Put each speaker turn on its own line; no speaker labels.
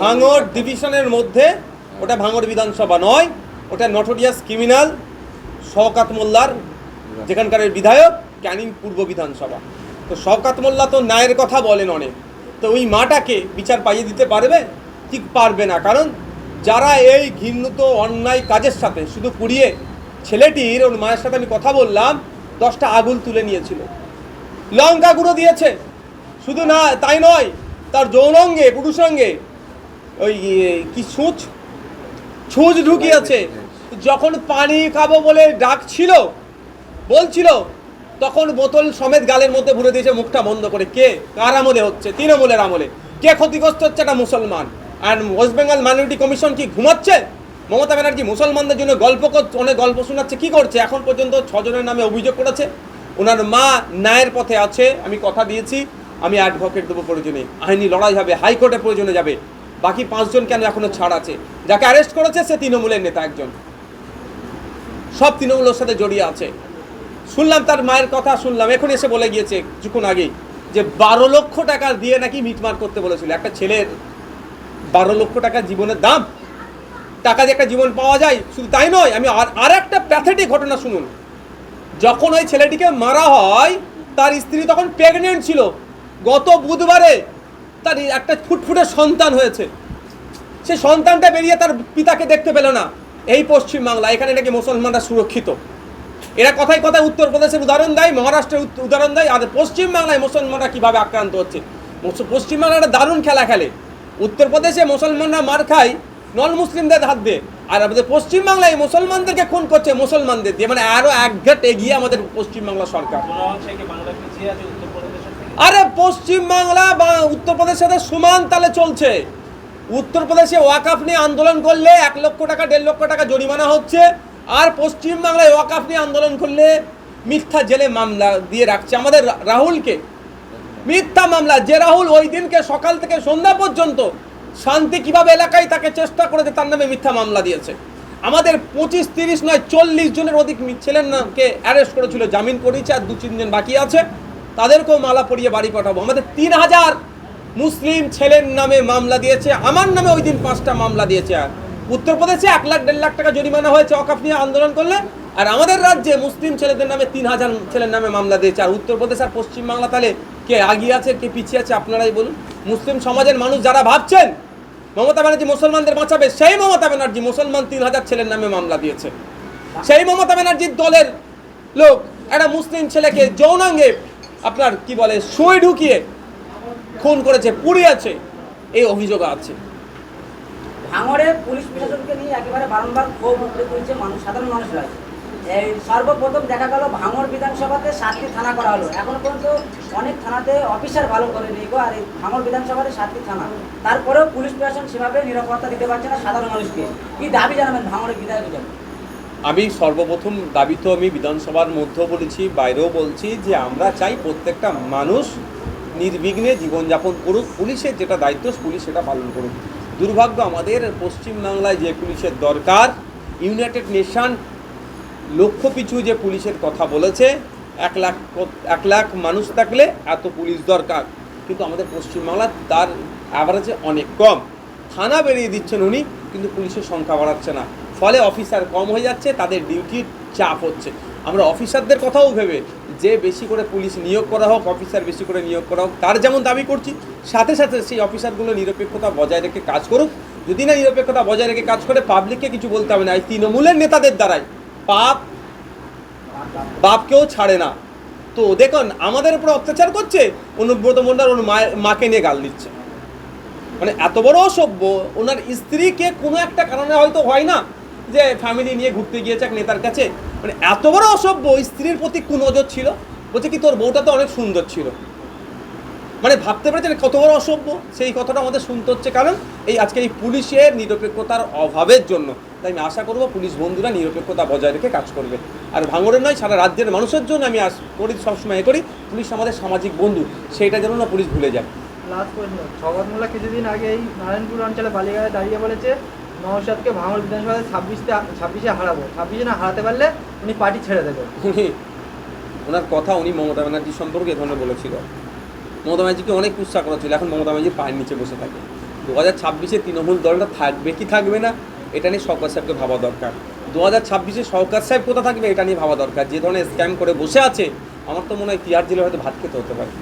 ভাঙড় ডিভিশনের মধ্যে, ওটা ভাঙর বিধানসভা নয়, ওটা নটোরিয়াস ক্রিমিনাল, শওকাত মোল্লার, যেখানকার বিধায়ক, ক্যানিং পূর্ব বিধানসভা। তো শওকাত মোল্লা তো ন্যায়ের কথা বলেন অনেক। তো ওই মাটাকে বিচার পাইয়ে দিতে পারবে? ঠিক পারবে না, কারণ যারা এই ঘৃণিত অন্যায় কাজের সাথে, শুধু পুড়িয়ে ছেলেটির, ওর মায়ের সাথে আমি কথা বললাম, দশটা আগুন তুলে নিয়েছিল। লঙ্কা গুঁড়ো দিয়েছে। শুধু না, তাই নয়, তার যৌনঙ্গে, পুরুষাঙ্গে ওই কি ছুঁচ ছুঁচ ঢুকিয়েছে। যখন পানি খাব বলে ডাকছিল, বলছিল, তখন বোতল সমেত গালের মধ্যে ভরে দিয়েছে, মুখটা বন্ধ করে। কে? কার আমলে হচ্ছে? তৃণমূলের আমলে। কে ক্ষতিগ্রস্ত হচ্ছে? একটা মুসলমান। আর ওয়েস্ট বেঙ্গল মাইনরিটি কমিশন কি ঘুমাচ্ছে? মমতা ব্যানার্জি মুসলমানদের জন্য গল্প অনেক গল্প শোনাচ্ছে, কি করছে? এখন পর্যন্ত ছজনের নামে অভিযোগ করেছে। ওনার মা ন্যায়ের পথে আছে, আমি কথা দিয়েছি, আমি অ্যাডভোকেট দেবো প্রয়োজনে। আইনি লড়াই হবে, হাইকোর্টে প্রয়োজনে যাবে। বাকি পাঁচজন কেন এখনও ছাড় আছে? যাকে অ্যারেস্ট করেছে, সে তৃণমূলের নেতা একজন। সব তৃণমূলের সাথে জড়িয়ে আছে। শুনলাম তার মায়ের কথা, শুনলাম। এখন এসে বলে গিয়েছে কিছুক্ষণ আগেই যে, বারো লক্ষ টাকা দিয়ে নাকি মিটমাট করতে বলেছিল। একটা ছেলের বারো লক্ষ টাকা জীবনের দাম। টাকা দিয়ে একটা জীবন পাওয়া যায়, শুধু তাই নয়, আমি আর আর একটা প্যাথেটিক ঘটনা শুনুন। যখন ওই ছেলেটিকে মারা হয়, তার স্ত্রী তখন প্রেগনেন্ট ছিল। গত বুধবারে তার একটা ফুটফুটে সন্তান হয়েছে। সে সন্তানটা বেরিয়ে তার পিতাকে দেখতে পেল না। এই পশ্চিম বাংলা এখানে নাকি মুসলমানরা সুরক্ষিত। এরা কথায় কথায় উত্তরপ্রদেশের উদাহরণ দেয় মহারাষ্ট্রের উদাহরণ দেয় আর পশ্চিম বাংলায় মুসলমানরা কীভাবে আক্রান্ত হচ্ছে? মুস- পশ্চিম বাংলা দারুণ খেলা খেলে। উত্তরপ্রদেশে মুসলমানরা মার খায় নন মুসলিমদের হাত দিয়ে। আর আমাদের পশ্চিম বাংলায় মুসলমানদেরকে খুন করছে মুসলমানদের দিয়ে। মানে আরও এক ঘাট এগিয়ে আমাদের পশ্চিম বাংলা সরকার আরে পশ্চিম উত্তরপ্রদেশের সাথে সমান তালে চলছে। উত্তরপ্রদেশে ওয়াকাফ নিয়ে আন্দোলন করলে এক লক্ষ টাকা, দেড় লক্ষ টাকা জরিমানা হচ্ছে। আর পশ্চিম বাংলায় ওয়াকাফ নিয়ে আন্দোলন করলে মিথ্যা জেলে মামলা দিয়ে রাখছে আমাদের রাহুলকে। মিথ্যা মামলা। যে রাহুল ওই দিনকে সকাল থেকে সন্ধ্যা পর্যন্ত শান্তি কীভাবে এলাকায় তাকে চেষ্টা করেছে তার নামে মিথ্যা মামলা দিয়েছে। আমাদের পঁচিশ, তিরিশ নয়, চল্লিশ জনের অধিক ছেলের নামকে অ্যারেস্ট করেছিল জামিন করেছে আর দু তিনজন বাকি আছে। তাদেরকেও মালা পরিয়ে বাড়ি পাঠাবো। আমাদের তিন হাজার মুসলিম ছেলের নামে মামলা দিয়েছে, আমার নামে ওই দিন পাঁচটা মামলা দিয়েছে আর। উত্তরপ্রদেশে এক লাখ দেড় লাখ টাকা জরিমানা হয়েছে অকাফ নিয়ে আন্দোলন করলে। আর আমাদের রাজ্যে মুসলিম ছেলেদের নামে তিন হাজার ছেলের নামে মামলা দিয়েছে। আর উত্তরপ্রদেশ আর পশ্চিমবাংলা তাহলে কে আগিয়ে আছে, কে পিছিয়ে আছে, আপনারাই বলুন। মুসলিম সমাজের মানুষ যারা ভাবছেন, মমতা ব্যানার্জি মুসলমানদের বাঁচাবে, সেই মমতা ব্যানার্জি মুসলমান তিন হাজার ছেলের নামে মামলা দিয়েছে। সেই মমতা ব্যানার্জির দলের লোক, একটা মুসলিম ছেলেকে যৌনাঙ্গে আপনার কি বলে সই ঢুকিয়ে খুন করেছে পুড়িয়েছে এই অভিযোগ আছে।
ভাঙড়ে পুলিশ প্রশাসনকে নিয়ে একেবারে বারংবার ক্ষোভ উঠতে তুলছে মানুষ সাধারণ মানুষরা। এই সর্বপ্রথম দেখা গেল ভাঙড় বিধানসভাতে সাতটি থানা করা হলো। এখনও পর্যন্ত অনেক থানাতে অফিসার ভালো করে নেই গো আর এই ভাঙড় বিধানসভাতে সাতটি থানা। তারপরেও পুলিশ প্রশাসন সেভাবে নিরাপত্তা দিতে পারছে না সাধারণ মানুষকে। কি দাবি জানাবেন ভাঙড়ের বিধায়ক
আমি সর্বপ্রথম দাবি তো আমি বিধানসভার মধ্যেও বলেছি বাইরেও বলছি যে আমরা চাই প্রত্যেকটা মানুষ নির্বিঘ্নে জীবনযাপন করুক, পুলিশের যেটা দায়িত্ব, পুলিশ সেটা পালন করুক। দুর্ভাগ্য আমাদের পশ্চিমবাংলায় যে পুলিশের দরকার ইউনাইটেড নেশন লক্ষ পিছু যে পুলিশের কথা বলেছে, এক লাখ এক লাখ মানুষ থাকলে এত পুলিশ দরকার। কিন্তু আমাদের পশ্চিমবাংলা তার অ্যাভারেজে অনেক কম। থানা বেরিয়ে দিচ্ছেন উনি, কিন্তু পুলিশের সংখ্যা বাড়াচ্ছে না। ফলে অফিসার কম হয়ে যাচ্ছে, তাদের ডিউটির চাপ হচ্ছে। আমরা অফিসারদের কথাও ভেবে যে বেশি করে পুলিশ নিয়োগ করা হোক অফিসার বেশি করে নিয়োগ করা হোক, তার যেমন দাবি করছি, সাথে সাথে সেই অফিসারগুলো নিরপেক্ষতা বজায় রেখে কাজ করুক। যদি না নিরপেক্ষতা বজায় রেখে কাজ করে পাবলিককে কিছু বলতে হবে না। এই তৃণমূলের নেতাদের দ্বারাই পাপ বাপকেও ছাড়ে না। তো দেখুন, আমাদের উপর অত্যাচার করছে, অনুব্রত মন্ডল ওর মাকে নিয়ে গাল দিচ্ছে। মানে এত বড় অসভ্য, ওনার স্ত্রীকে কোনো একটা কারণে হয়তো হয় না যে ফ্যামিলি নিয়ে ঘুরতে গিয়েছে এক নেতার কাছে। মানে এত বড় অসভ্য স্ত্রীর প্রতি কুনজর ছিল বলছে কি তোর বউটা তো অনেক সুন্দর ছিল। মানে ভাবতে পেরেছেন কত বড় অসভ্য? সেই কথাটা আমাদের শুনতে হচ্ছে কারণ এই আজকে এই পুলিশের নিরপেক্ষতার অভাবের জন্য। তাই আমি আশা করব পুলিশ বন্ধুরা নিরপেক্ষতা বজায় রেখে কাজ করবে। আর ভাঙড়ের নয়, সারা রাজ্যের মানুষের জন্য আমি আস করি, সবসময় এ করি, পুলিশ আমাদের সামাজিক বন্ধু, সেইটা যেন না পুলিশ ভুলে যায়।
লাস্ট প্রশ্ন ছগত মোল্লা কিছুদিন আগে এই নারায়ণপুর অঞ্চলে বালিগায়ে দাঁড়িয়ে বলেছে নওশাদকে ভাঙড় বিধানসভায় ছাব্বিশতে ছাব্বিশে হারাবো। ছাব্বিশে না হারাতে পারলে উনি পার্টি ছেড়ে দেবে।
উনি, ওনার কথা উনি মমতা ব্যানার্জি সম্পর্কে এ ধরনের বলেছিল। মমতা ব্যানার্জিকে অনেক উৎসাহ করা ছিল, এখন মমতা ব্যানার্জি পায়ের নিচে বসে থাকে। দু হাজার ছাব্বিশে তৃণমূল দলটা থাকবে কি থাকবে না, এটা নিয়ে সরকার সাহেবকে ভাবা দরকার। দু হাজার ছাব্বিশে সরকার সাহেব কোথা থাকবে, এটা নিয়ে ভাবা দরকার। যে ধরনের স্ক্যাম করে বসে আছে, আমার তো মনে হয় তিহার জেলে হয়তো ভাত খেতে হতে পারে।